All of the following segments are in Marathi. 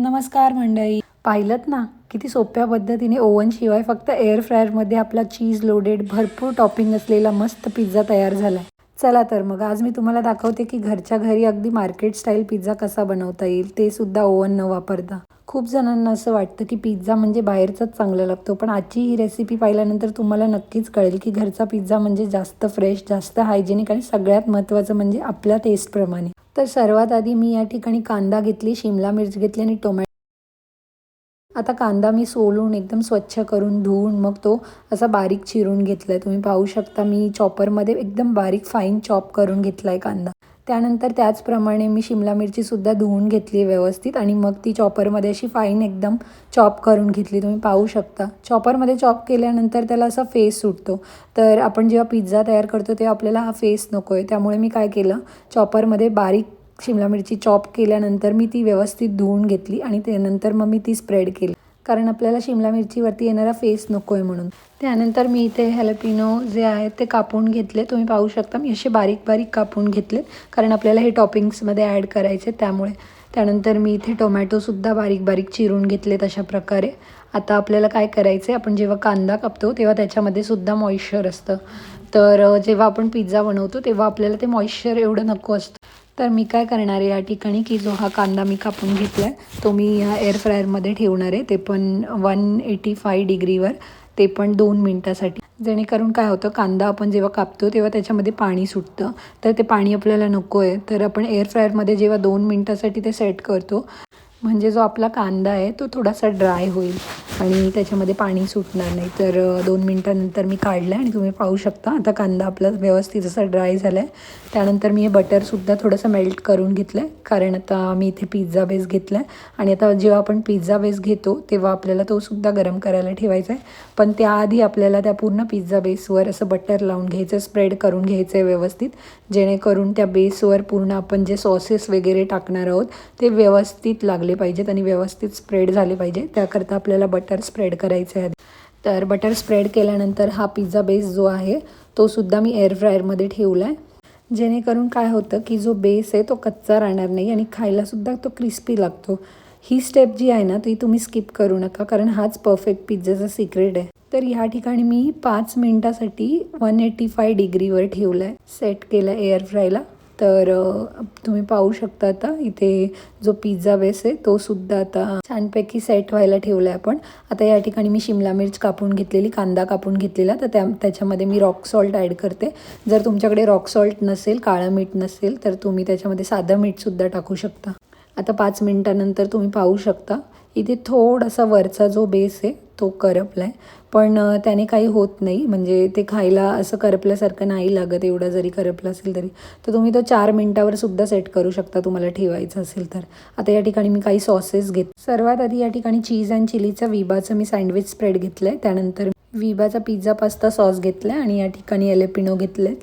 नमस्कार मंडळी. पाहिलं ना किती सोप्या पद्धतीने ओव्हन शिवाय फक्त एअर फ्रायरमध्ये आपला चीज लोडेड भरपूर टॉपिंग असलेला मस्त पिझ्झा तयार झाला चला तर मग आज मी तुम्हाला दाखवते की घरच्या घरी अगदी मार्केट स्टाईल पिझ्झा कसा बनवता येईल ते सुद्धा ओव्हन न वापरता. खूप जणांना असं वाटतं की पिझ्झा म्हणजे बाहेरचाच चांगला लागतो पण आजची ही रेसिपी पाहिल्यानंतर तुम्हाला नक्कीच कळेल की घरचा पिझ्झा म्हणजे जास्त फ्रेश जास्त हायजेनिक आणि सगळ्यात महत्त्वाचं म्हणजे आपल्या टेस्टप्रमाणे तर सर्वात आधी मी या ठिकाणी कांदा घेतली शिमला मिर्च घेतली आणि टोमॅटो आता कांदा मी सोलून एकदम स्वच्छ करून धुवून मग तो असा बारीक चिरून घेतला आहे तुम्ही पाहू शकता मी चॉपरमध्ये एकदम बारीक फाईन चॉप करून घेतला आहे कांदा. त्यानंतर त्याचप्रमाणे मी शिमला मिरचीसुद्धा धुवून घेतली व्यवस्थित आणि मग ती चॉपरमध्ये अशी फाईन एकदम चॉप करून घेतली. तुम्ही पाहू शकता. चॉपरमध्ये चॉप केल्यानंतर त्याला असा फेस सुटतो. तर आपण जेव्हा पिझ्झा तयार करतो तेव्हा आपल्याला हा फेस नको आहे त्यामुळे मी काय केलं? चॉपरमध्ये बारीक शिमला मिरची चॉप केल्यानंतर मी ती व्यवस्थित धुवून घेतली आणि त्यानंतर मग मी ती स्प्रेड केली. कारण आपल्याला शिमला मिरचीवरती येणारा फेस नको आहे म्हणून. त्यानंतर मी इथे हॅलपिनो जे आहेत ते कापून घेतले. तुम्ही पाहू शकता मी असे बारीक बारीक कापून घेतले कारण आपल्याला हे टॉपिंग्समध्ये ॲड करायचे त्यामुळे. त्यानंतर मी इथे टोमॅटोसुद्धा बारीक बारीक चिरून घेतले तशा प्रकारे. आता आपल्याला काय करायचं आहे आपण जेव्हा कांदा कापतो तेव्हा त्याच्यामध्ये सुद्धा मॉइश्चर असतं. तर जेव्हा आपण पिझ्झा बनवतो तेव्हा आपल्याला ते मॉइश्चर एवढं नको असतं. तर मी काय करणार आहे या ठिकाणी की जो हा कांदा मी कापून घेतला आहे तो मी ह्या एअर फ्रायरमध्ये ठेवणार आहे. ते पण वन एटी फाय डिग्रीवर ते पण दोन मिनटासाठी. जेणेकरून काय होतं कांदा आपण जेव्हा कापतो तेव्हा त्याच्यामध्ये पाणी सुटतं. तर ते पाणी आपल्याला नको आहे तर आपण एअर फ्रायरमध्ये जेव्हा दोन मिनटासाठी ते सेट करतो म्हणजे जो आपला कांदा आहे तो थोडासा ड्राय होईल. आणि त्याच्यामध्ये पाणी सुटणार नाही. तर दोन मिनटानंतर मी काढलं आहे आणि तुम्ही पाहू शकता. आता कांदा आपला व्यवस्थित असा ड्राय झाला आहे त्यानंतर मी हे बटरसुद्धा थोडंसं मेल्ट करून घेतलं आहे कारण आता मी इथे पिझ्झा बेस घेतला आहे आणि आता जेव्हा आपण पिझ्झा बेस घेतो तेव्हा आपल्याला तो सुद्धा गरम करायला ठेवायचा आहे पण त्याआधी आपल्याला त्या पूर्ण पिझ्झा बेसवर असं बटर लावून घ्यायचं स्प्रेड करून घ्यायचं आहे व्यवस्थित. जेणेकरून त्या बेसवर पूर्ण आपण जे सॉसेस वगैरे टाकणार आहोत ते व्यवस्थित लागले पाहिजेत आणि व्यवस्थित स्प्रेड झाले पाहिजे त्याकरता आपल्याला बटर बटर स्प्रेड करायचे आहे तर बटर स्प्रेड केल्यानंतर हा पिझ्झा बेस जो आहे तो सुद्धा मी एअर फ्रायरमध्ये ठेवला आहे जेणेकरून काय होतं की जो बेस आहे तो कच्चा राहणार नाही आणि खायलासुद्धा तो क्रिस्पी लागतो. ही स्टेप जी आहे ना ती तुम्ही स्किप करू नका कारण हाच परफेक्ट पिझ्झाचा सिक्रेट आहे. तर ह्या ठिकाणी मी पाच मिनटासाठी वन एटी फाय डिग्रीवर ठेवलं आहे सेट केलं आहे एअर फ्रायला तर तुम्ही पाहू शकता आता इथे जो पिझ्झा बेस आहे तो सुद्धा आता छानपैकी सेट व्हायला ठेवला आहे आपण. आता या ठिकाणी मी शिमला मिर्च कापून घेतलेली कांदा कापून घेतलेला. तर त्या त्याच्यामध्ये मी रॉक सॉल्ट ॲड करते. जर तुमच्याकडे रॉक सॉल्ट नसेल काळं मीठ नसेल तर तुम्ही त्याच्यामध्ये साधं मीठसुद्धा टाकू शकता. आता पाच मिनटानंतर तुम्ही पाहू शकता. इथे थोडासा वरचा जो बेस आहे तो करपला आहे पण त्याने काही होत नाही. म्हणजे ते खायला असं करपल्यासारखं नाही लागत एवढा जरी करपलं असेल तरी. तर तुम्ही तो चार मिनटावर सुद्धा सेट करू शकता तुम्हाला ठेवायचं असेल तर. आता या ठिकाणी मी काही सॉसेस घेत सर्वात आधी या ठिकाणी चीज अँड चिलीचा विबाचं मी सँडविच स्प्रेड घेतलं आहे त्यानंतर विबाचा पिझ्झा पास्ता सॉस घेतला आहे आणि या ठिकाणी एलेपिनो घेतले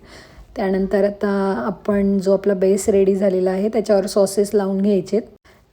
त्यानंतर आता आपण जो आपला बेस रेडी झालेला आहे त्याच्यावर सॉसेस लावून घ्यायचेत.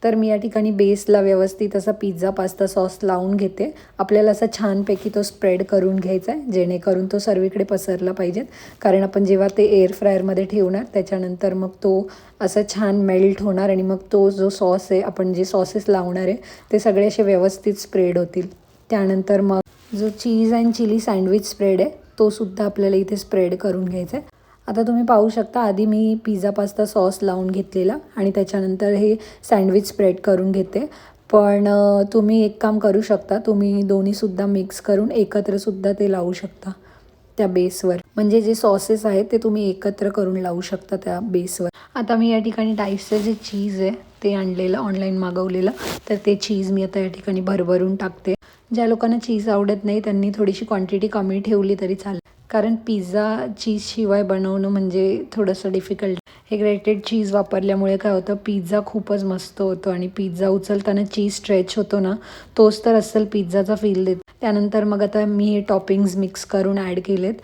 तर मी या ठिकाणी बेसला व्यवस्थित असा पिझ्झा पास्ता सॉस लावून घेते. आपल्याला असा छानपैकी तो स्प्रेड करून घ्यायचा आहे जेणेकरून तो सर्वीकडे पसरला पाहिजेत. कारण आपण जेव्हा ते एअर फ्रायरमध्ये ठेवणार त्याच्यानंतर मग तो असा छान मेल्ट होणार आणि मग तो जो सॉस आहे आपण जे सॉसेस लावणार आहे ते सगळे असे व्यवस्थित स्प्रेड होतील. त्यानंतर मग जो cheese and chilli sandwich spread आहे तो सुद्धा आपल्याला इथे स्प्रेड करून घ्यायचा आहे आता तुम्ही पाहू शकता आधी मी पिझ्झा पास्ता सॉस लावून घेतलेला आणि त्याच्यानंतर हे सँडविच स्प्रेड करून घेते. पण तुम्ही एक काम करू शकता तुम्ही दोन्हीसुद्धा मिक्स करून एकत्रसुद्धा ते लावू शकता त्या बेसवर. म्हणजे जे सॉसेस आहेत ते तुम्ही एकत्र करून लावू शकता त्या बेसवर. आता मी या ठिकाणी डाईसचं जे चीज आहे ते आणलेलं ऑनलाईन मागवलेलं तर ते चीज मी आता या ठिकाणी भरभरून टाकते. ज्या लोकांना चीज आवडत नाही त्यांनी थोडीशी क्वांटिटी कमी ठेवली तरी चालेल. कारण पिझ्झा चीजशिवाय बनवणं म्हणजे थोडंसं डिफिकल्ट हे ग्रेटेड चीज वापरल्यामुळे काय होतं पिझ्झा खूपच मस्त होतो आणि पिझ्झा उचलताना चीज स्ट्रेच होतो ना तोच तर अस्सल पिझ्झाचा फील देतो. त्यानंतर मग आता मी हे टॉपिंग्स मिक्स करून ॲड केलेत.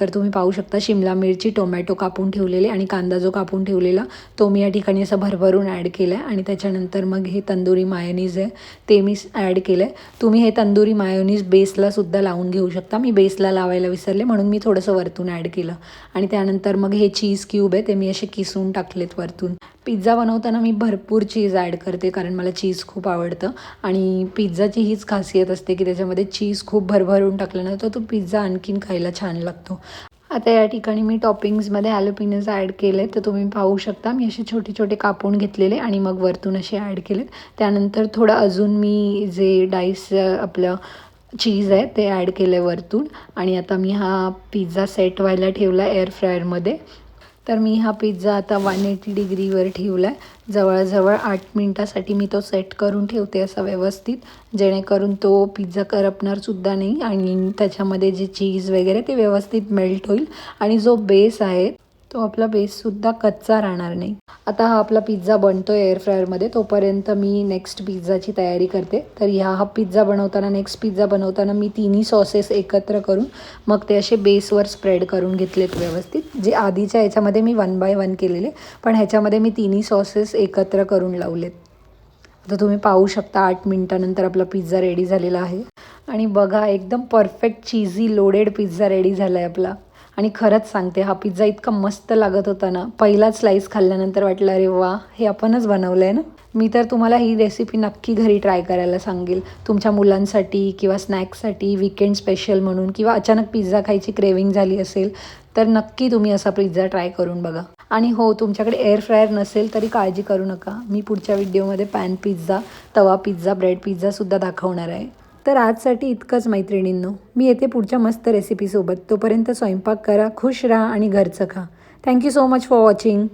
तर तुम्ही पाहू शकता शिमला मिरची टोमॅटो कापून ठेवलेले आणि कांदा जो कापून ठेवलेला तो मी या ठिकाणी असं भरभरून ॲड केला आहे आणि त्याच्यानंतर मग हे तंदुरी मायोनीज आहे ते मी ॲड केलं आहे तुम्ही हे तंदुरी मायोनीज बेसला सुद्धा लावून घेऊ शकता. मी बेसला लावायला विसरले म्हणून मी थोडंसं वरतून ॲड केलं. आणि त्यानंतर मग हे चीज क्यूब आहे ते मी असे किसून टाकलेत वरतून. पिझ्झा बनवताना मी भरपूर चीज ॲड करते कारण मला चीज खूप आवडतं. आणि पिझ्झाची हीच खासियत असते की त्याच्यामध्ये चीज खूप भरभरून टाकलं ना तर तो पिझ्झा आणखीन खायला छान लागतो. आता या ठिकाणी मी टॉपिंग्समध्ये ॲलोपिनस ॲड केले तर तुम्ही पाहू शकता. मी असे छोटे छोटे कापून घेतलेले आणि मग वरतून असे ॲड केलेत. त्यानंतर थोडं अजून मी जे डाईस आपलं चीज आहे ते ॲड केलं आहे वरतून. आणि आता मी हा पिझ्झा सेट व्हायला ठेवला एअर फ्रायरमध्ये. तर मी हा पिझ्झा आता वन एटी डिग्रीवर ठेवला आहे जवळजवळ आठ मिनटासाठी मी तो सेट करून ठेवते असा व्यवस्थित. जेणेकरून तो पिझ्झा करपणारसुद्धा नाही आणि त्याच्यामध्ये जे चीज वगैरे ते व्यवस्थित मेल्ट होईल. आणि जो बेस आहे तो आपला बेससुद्धा कच्चा राहणार नाही. आता हा आपला पिझ्झा बनतो एअर फ्रायरमध्ये तोपर्यंत मी नेक्स्ट पिझ्झाची तयारी करते. तर ह्या हा पिझ्झा बनवताना नेक्स्ट पिझ्झा बनवताना मी तिन्ही सॉसेस एकत्र करून मग ते असे बेसवर स्प्रेड करून घेतलेत व्यवस्थित. जे आधीच्या याच्यामध्ये मी वन बाय वन केलेले पण ह्याच्यामध्ये मी तिन्ही सॉसेस एकत्र करून लावलेत. आता तुम्ही पाहू शकता आठ मिनटानंतर आपला पिझ्झा रेडी झालेला आहे. आणि बघा एकदम perfect cheesy loaded pizza ready झाला आहे आपला. आणि खरंच सांगते हा पिझ्झा इतका मस्त लागत होता ना. पहिला स्लाईस खाल्ल्यानंतर वाटलं अरे वा हे आपणच बनवलं आहे ना? मी तर तुम्हाला ही रेसिपी नक्की घरी ट्राय करायला सांगेल. तुमच्या मुलांसाठी किंवा स्नॅक्ससाठी विकेंड स्पेशल म्हणून किंवा अचानक पिझ्झा खायची क्रेविंग झाली असेल तर नक्की तुम्ही असा पिझ्झा ट्राय करून बघा. आणि हो तुमच्याकडे एअर फ्रायर नसेल तरी काळजी करू नका. मी पुढच्या व्हिडिओमध्ये पॅन पिझ्झा तवा पिझ्झा ब्रेड पिझ्झासुद्धा दाखवणार आहे. तर आजसाठी इतकंच मैत्रिणींनो. मी येते पुढच्या मस्त रेसिपीसोबत तोपर्यंत स्वयंपाक करा खुश राहा आणि घरचं खा. Thank you so much for watching